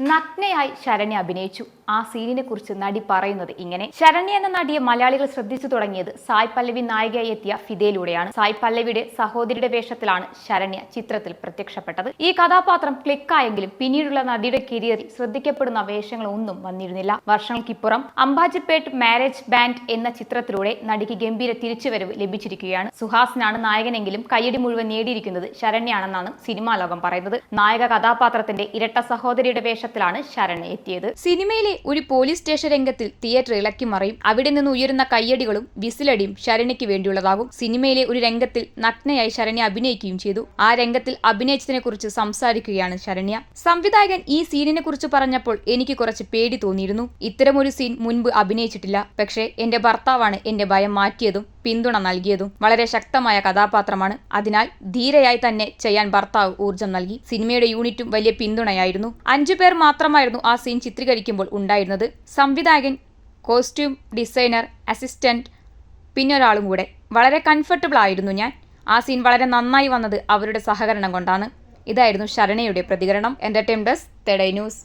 നഗ്നയായി ശരണ്യ അഭിനയിച്ചു. ആ സീനിനെ കുറിച്ച് നടി പറയുന്നത് ഇങ്ങനെ. ശരണ്യ എന്ന നടിയെ മലയാളികൾ ശ്രദ്ധിച്ചു തുടങ്ങിയത് സായ് പല്ലവി നായികയായി എത്തിയ ഫിദയിലൂടെയാണ്. സായ് പല്ലവിയുടെ സഹോദരിയുടെ വേഷത്തിലാണ് ശരണ്യ ചിത്രത്തിൽ പ്രത്യക്ഷപ്പെട്ടത്. ഈ കഥാപാത്രം ക്ലിക്കായെങ്കിലും പിന്നീടുള്ള നടിയുടെ കരിയറിൽ ശ്രദ്ധിക്കപ്പെടുന്ന വേഷങ്ങൾ ഒന്നും വന്നിരുന്നില്ല. വർഷങ്ങൾക്കിപ്പുറം അംബാജിപ്പേട്ട് മാരേജ് ബാൻഡ് എന്ന ചിത്രത്തിലൂടെ നടിക്ക് ഗംഭീര തിരിച്ചുവരവ് ലഭിച്ചിരിക്കുകയാണ്. സുഹാസിനാണ് നായകനെങ്കിലും കയ്യടി മുഴുവൻ നേടിയിരിക്കുന്നത് ശരണ്യാണെന്നാണ് സിനിമാ ലോകം പറയുന്നത്. നായക കഥാപാത്രത്തിന്റെ ഇരട്ട സഹോദരിയുടെ വേഷത്തിലാണ് ശരൺ എത്തിയത്. സിനിമയിലെ ഒരു പോലീസ് സ്റ്റേഷൻ രംഗത്തിൽ തിയേറ്റർ ഇളക്കി മറിയും. അവിടെ നിന്ന് ഉയരുന്ന കയ്യടികളും വിസിലടിയും ശരണിക്ക് വേണ്ടിയുള്ളതാകും. സിനിമയിലെ ഒരു രംഗത്തിൽ നഗ്നയായി ശരണ്യ അഭിനയിക്കുകയും ചെയ്തു. ആ രംഗത്തിൽ അഭിനയിച്ചതിനെ കുറിച്ച് സംസാരിക്കുകയാണ് ശരണ്യ. സംവിധായകൻ ഈ സീനിനെ കുറിച്ച് പറഞ്ഞപ്പോൾ എനിക്ക് കുറച്ച് പേടി തോന്നിയിരുന്നു. ഇത്തരമൊരു സീൻ മുൻപ് അഭിനയിച്ചിട്ടില്ല. പക്ഷേ എന്റെ ഭർത്താവാണ് എന്റെ ഭയം മാറ്റിയതും പിന്തുണ നൽകിയതും വളരെ ശക്തമായ കഥാപാത്രമാണ്. അതിനാൽ ധീരയായി തന്നെ ചെയ്യാൻ ഭർത്താവ് ഊർജം നൽകി. സിനിമയുടെ യൂണിറ്റും വലിയ പിന്തുണയായിരുന്നു. അഞ്ചു പേർ മാത്രമായിരുന്നു ആ സീൻ ചിത്രീകരിക്കുമ്പോൾ ഉണ്ടായിരുന്നത്. സംവിധായകൻ കോസ്റ്റ്യൂം ഡിസൈനർ അസിസ്റ്റന്റ് പിന്നൊരാളും കൂടെ വളരെ കംഫർട്ടബിൾ ആയിരുന്നു ഞാൻ. ആ സീൻ വളരെ നന്നായി വന്നത് അവരുടെ സഹകരണം കൊണ്ടാണ്. ഇതായിരുന്നു ശരണയുടെ പ്രതികരണം. Entertain desk തെഡൈ news